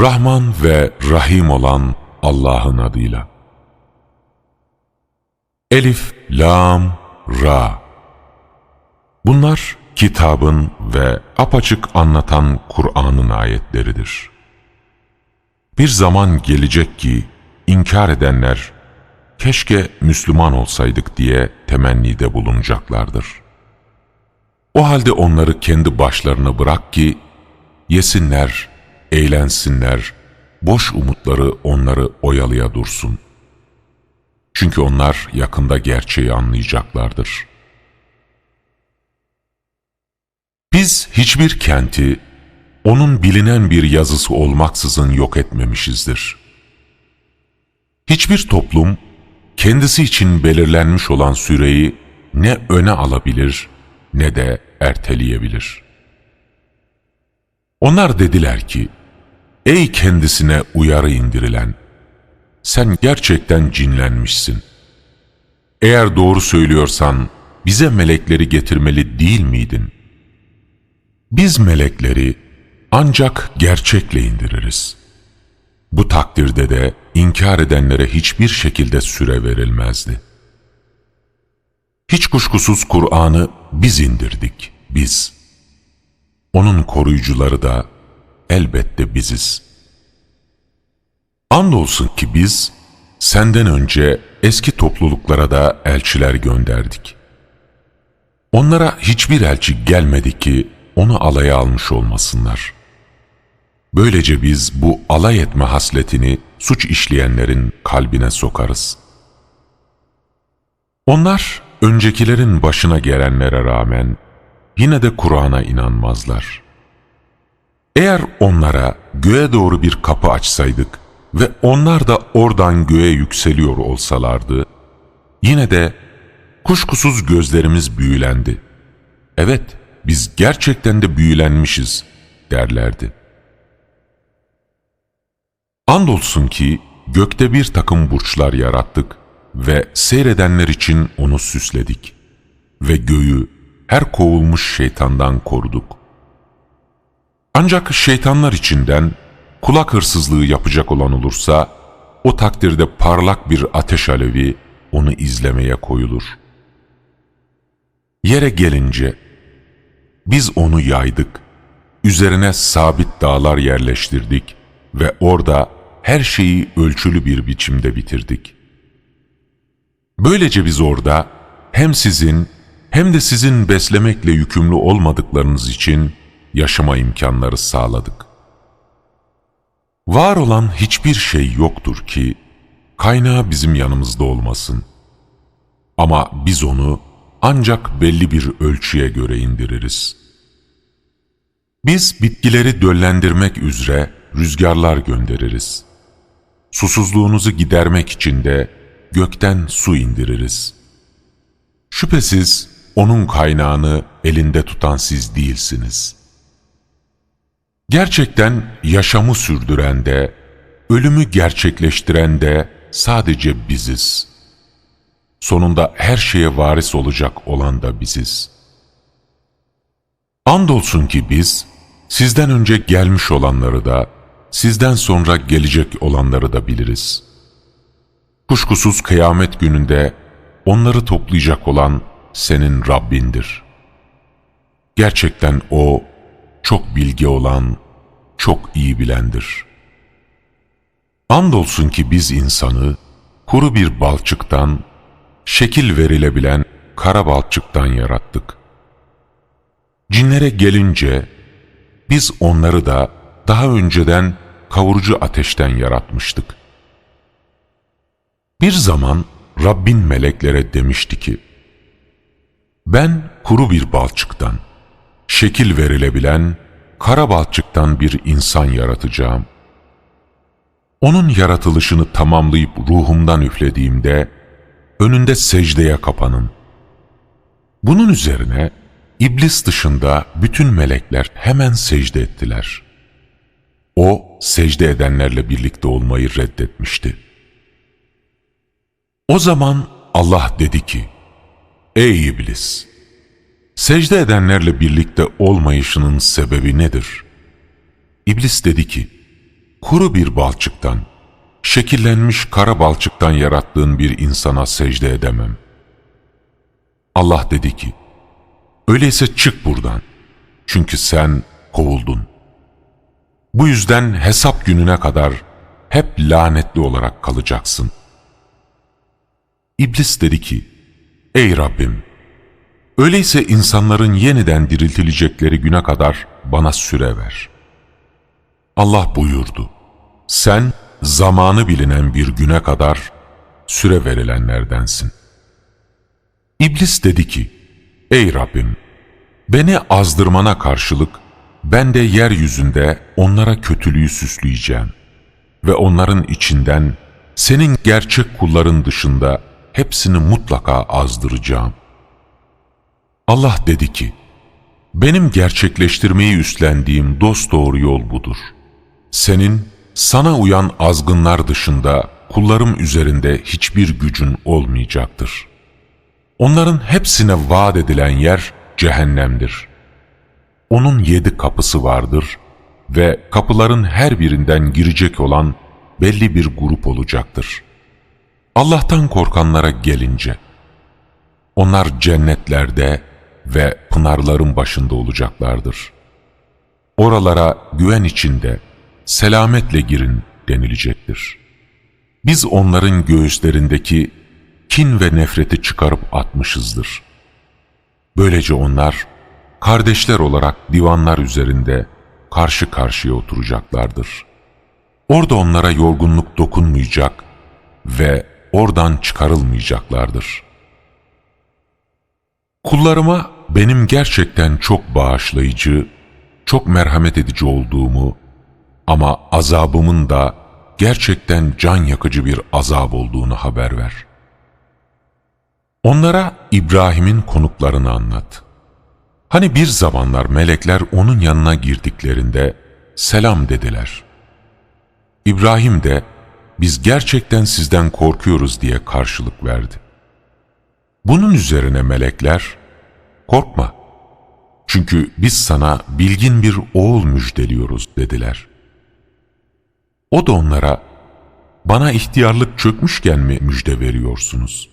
Rahman ve Rahim olan Allah'ın adıyla. Elif, Lam, Ra. Bunlar kitabın ve apaçık anlatan Kur'an'ın ayetleridir. Bir zaman gelecek ki inkar edenler keşke Müslüman olsaydık diye temennide bulunacaklardır. O halde onları kendi başlarına bırak ki yesinler, eğlensinler, boş umutları onları oyalaya dursun. Çünkü onlar yakında gerçeği anlayacaklardır. Biz hiçbir kenti onun bilinen bir yazısı olmaksızın yok etmemişizdir. Hiçbir toplum kendisi için belirlenmiş olan süreyi ne öne alabilir ne de erteleyebilir. Onlar dediler ki, Ey kendisine uyarı indirilen! Sen gerçekten cinlenmişsin. Eğer doğru söylüyorsan bize melekleri getirmeli değil miydin? Biz melekleri ancak gerçekle indiririz. Bu takdirde de inkar edenlere hiçbir şekilde süre verilmezdi. Hiç kuşkusuz Kur'an'ı biz indirdik, biz. Onun koruyucuları da elbette biziz. Andolsun ki biz senden önce eski topluluklara da elçiler gönderdik. Onlara hiçbir elçi gelmedi ki onu alaya almış olmasınlar. Böylece biz bu alay etme hasletini suç işleyenlerin kalbine sokarız. Onlar öncekilerin başına gelenlere rağmen yine de Kur'an'a inanmazlar. Eğer onlara göğe doğru bir kapı açsaydık ve onlar da oradan göğe yükseliyor olsalardı, yine de kuşkusuz gözlerimiz büyülendi. Evet, biz gerçekten de büyülenmişiz derlerdi. Andolsun ki gökte bir takım burçlar yarattık ve seyredenler için onu süsledik ve göğü her kovulmuş şeytandan koruduk. Ancak şeytanlar içinden kulak hırsızlığı yapacak olan olursa, o takdirde parlak bir ateş alevi onu izlemeye koyulur. Yere gelince, biz onu yaydık, üzerine sabit dağlar yerleştirdik ve orada her şeyi ölçülü bir biçimde bitirdik. Böylece biz orada hem sizin hem de sizin beslemekle yükümlü olmadıklarınız için yaşama imkanları sağladık. Var olan hiçbir şey yoktur ki kaynağı bizim yanımızda olmasın. Ama biz onu ancak belli bir ölçüye göre indiririz. Biz bitkileri döllendirmek üzere rüzgarlar göndeririz. Susuzluğunuzu gidermek için de gökten su indiririz. Şüphesiz onun kaynağını elinde tutan siz değilsiniz. Gerçekten yaşamı sürdüren de, ölümü gerçekleştiren de sadece biziz. Sonunda her şeye varis olacak olan da biziz. Andolsun ki biz, sizden önce gelmiş olanları da, sizden sonra gelecek olanları da biliriz. Kuşkusuz kıyamet gününde onları toplayacak olan senin Rabbindir. Gerçekten O çok bilgi olan, çok iyi bilendir. Andolsun ki biz insanı kuru bir balçıktan, şekil verilebilen kara balçıktan yarattık. Cinlere gelince biz onları da daha önceden kavurucu ateşten yaratmıştık. Bir zaman Rabbin meleklere demişti ki, ben kuru bir balçıktan, şekil verilebilen kara balçıktan bir insan yaratacağım. Onun yaratılışını tamamlayıp ruhumdan üflediğimde, önünde secdeye kapanın. Bunun üzerine iblis dışında bütün melekler hemen secde ettiler. O secde edenlerle birlikte olmayı reddetmişti. O zaman Allah dedi ki, Ey iblis! Secde edenlerle birlikte olmayışının sebebi nedir? İblis dedi ki, kuru bir balçıktan, şekillenmiş kara balçıktan yarattığın bir insana secde edemem. Allah dedi ki, öyleyse çık buradan. Çünkü sen kovuldun. Bu yüzden hesap gününe kadar hep lanetli olarak kalacaksın. İblis dedi ki, Ey Rabbim! Öyleyse insanların yeniden diriltilecekleri güne kadar bana süre ver. Allah buyurdu, sen zamanı bilinen bir güne kadar süre verilenlerdensin. İblis dedi ki, Ey Rabbim! Beni azdırmana karşılık ben de yeryüzünde onlara kötülüğü süsleyeceğim ve onların içinden senin gerçek kulların dışında hepsini mutlaka azdıracağım. Allah dedi ki, benim gerçekleştirmeyi üstlendiğim dosdoğru yol budur. Senin sana uyan azgınlar dışında kullarım üzerinde hiçbir gücün olmayacaktır. Onların hepsine vaat edilen yer cehennemdir. Onun yedi kapısı vardır ve kapıların her birinden girecek olan belli bir grup olacaktır. Allah'tan korkanlara gelince, onlar cennetlerde ve pınarların başında olacaklardır. Oralara güven içinde, selametle girin denilecektir. Biz onların göğüslerindeki kin ve nefreti çıkarıp atmışızdır. Böylece onlar, kardeşler olarak divanlar üzerinde karşı karşıya oturacaklardır. Orada onlara yorgunluk dokunmayacak ve oradan çıkarılmayacaklardır. Kullarıma benim gerçekten çok bağışlayıcı, çok merhamet edici olduğumu ama azabımın da gerçekten can yakıcı bir azap olduğunu haber ver. Onlara İbrahim'in konuklarını anlat. Hani bir zamanlar melekler onun yanına girdiklerinde selam dediler. İbrahim de biz gerçekten sizden korkuyoruz diye karşılık verdi. Bunun üzerine melekler, korkma çünkü biz sana bilgin bir oğul müjdeliyoruz dediler. O da onlara, bana ihtiyarlık çökmüşken mi müjde veriyorsunuz?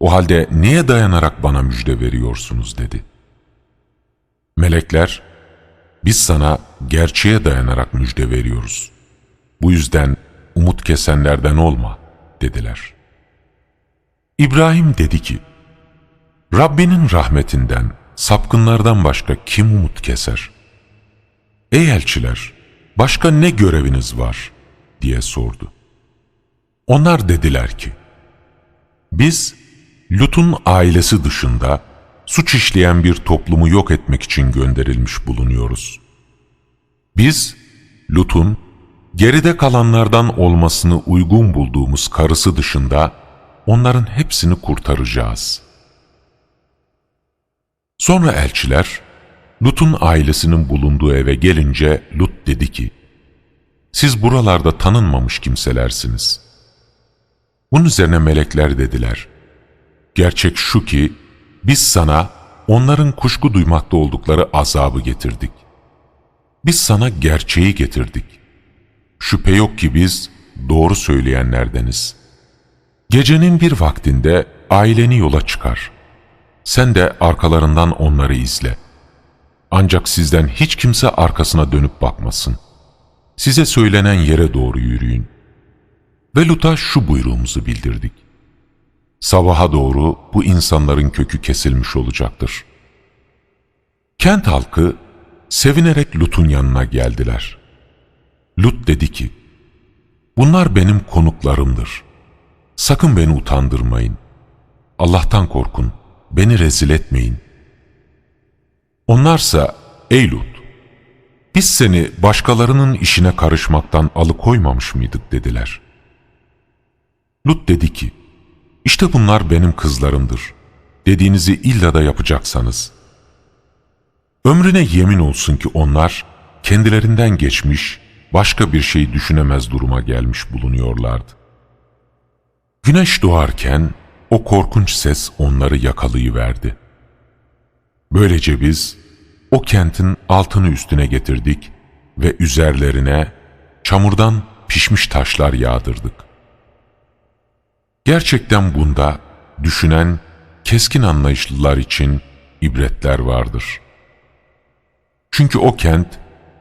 O halde neye dayanarak bana müjde veriyorsunuz dedi. Melekler, biz sana gerçeğe dayanarak müjde veriyoruz. Bu yüzden umut kesenlerden olma dediler. İbrahim dedi ki, Rabbinin rahmetinden, sapkınlardan başka kim umut keser? Ey elçiler, başka ne göreviniz var? diye sordu. Onlar dediler ki, biz Lut'un ailesi dışında suç işleyen bir toplumu yok etmek için gönderilmiş bulunuyoruz. Biz Lut'un geride kalanlardan olmasını uygun bulduğumuz karısı dışında onların hepsini kurtaracağız. Sonra elçiler Lut'un ailesinin bulunduğu eve gelince Lut dedi ki, siz buralarda tanınmamış kimselersiniz. Bunun üzerine melekler dediler, gerçek şu ki biz sana onların kuşku duymakta oldukları azabı getirdik. Biz sana gerçeği getirdik. Şüphe yok ki biz doğru söyleyenlerdeniz. Gecenin bir vaktinde aileni yola çıkar. Sen de arkalarından onları izle. Ancak sizden hiç kimse arkasına dönüp bakmasın. Size söylenen yere doğru yürüyün. Ve Lut'a şu buyruğumuzu bildirdik. Sabaha doğru bu insanların kökü kesilmiş olacaktır. Kent halkı sevinerek Lut'un yanına geldiler. Lut dedi ki, Bunlar benim konuklarımdır. Sakın beni utandırmayın. Allah'tan korkun, beni rezil etmeyin. Onlarsa, ey Lut, biz seni başkalarının işine karışmaktan alıkoymamış mıydık dediler. Lut dedi ki, işte bunlar benim kızlarımdır. Dediğinizi illa da yapacaksanız. Ömrüne yemin olsun ki onlar kendilerinden geçmiş, başka bir şey düşünemez duruma gelmiş bulunuyorlardı. Güneş doğarken o korkunç ses onları yakalayıverdi. Böylece biz o kentin altını üstüne getirdik ve üzerlerine çamurdan pişmiş taşlar yağdırdık. Gerçekten bunda düşünen, keskin anlayışlılar için ibretler vardır. Çünkü o kent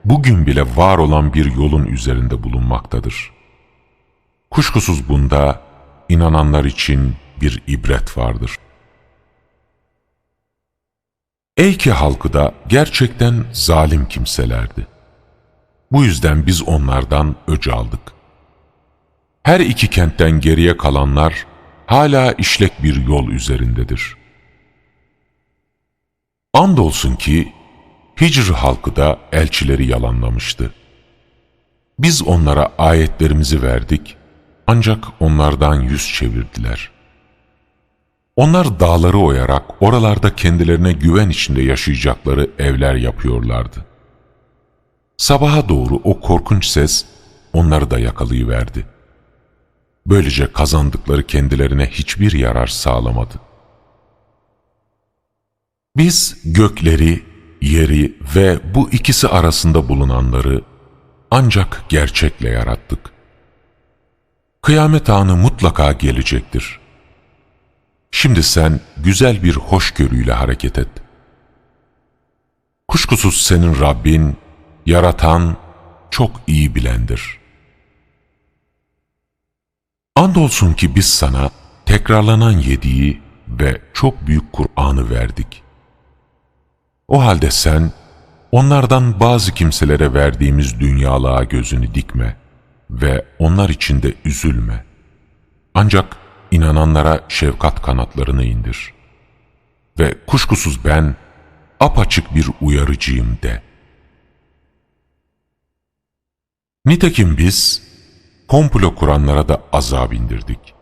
bugün bile var olan bir yolun üzerinde bulunmaktadır. Kuşkusuz bunda inananlar için bir ibret vardır. Eyke halkı da gerçekten zalim kimselerdi. Bu yüzden biz onlardan öc aldık. Her iki kentten geriye kalanlar hala işlek bir yol üzerindedir. Andolsun ki Hicr halkı da elçileri yalanlamıştı. Biz onlara ayetlerimizi verdik ancak onlardan yüz çevirdiler. Onlar dağları oyarak oralarda kendilerine güven içinde yaşayacakları evler yapıyorlardı. Sabaha doğru o korkunç ses onları da yakalayıverdi. Böylece kazandıkları kendilerine hiçbir yarar sağlamadı. Biz gökleri, yeri ve bu ikisi arasında bulunanları ancak gerçekle yarattık. Kıyamet anı mutlaka gelecektir. Şimdi sen güzel bir hoşgörüyle hareket et. Kuşkusuz senin Rabbin, yaratan, çok iyi bilendir. Andolsun ki biz sana tekrarlanan yediği ve çok büyük Kur'an'ı verdik. O halde sen onlardan bazı kimselere verdiğimiz dünyalığa gözünü dikme ve onlar için de üzülme. Ancak inananlara şefkat kanatlarını indir. Ve kuşkusuz ben apaçık bir uyarıcıyım de. Nitekim biz komplo kuranlara da azap indirdik.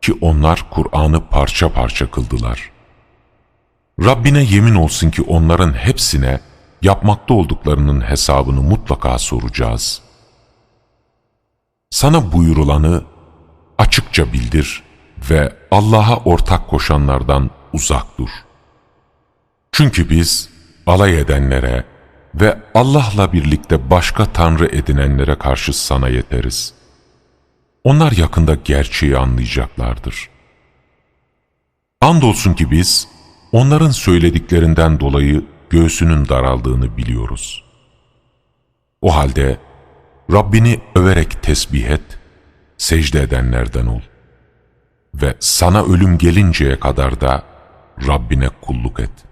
Ki onlar Kur'an'ı parça parça kıldılar. Rabbine yemin olsun ki onların hepsine yapmakta olduklarının hesabını mutlaka soracağız. Sana buyurulanı açıkça bildir ve Allah'a ortak koşanlardan uzak dur. Çünkü biz alay edenlere ve Allah'la birlikte başka tanrı edinenlere karşı sana yeteriz. Onlar yakında gerçeği anlayacaklardır. Andolsun ki biz onların söylediklerinden dolayı göğsünün daraldığını biliyoruz. O halde Rabbini överek tesbih et, secde edenlerden ol ve sana ölüm gelinceye kadar da Rabbine kulluk et.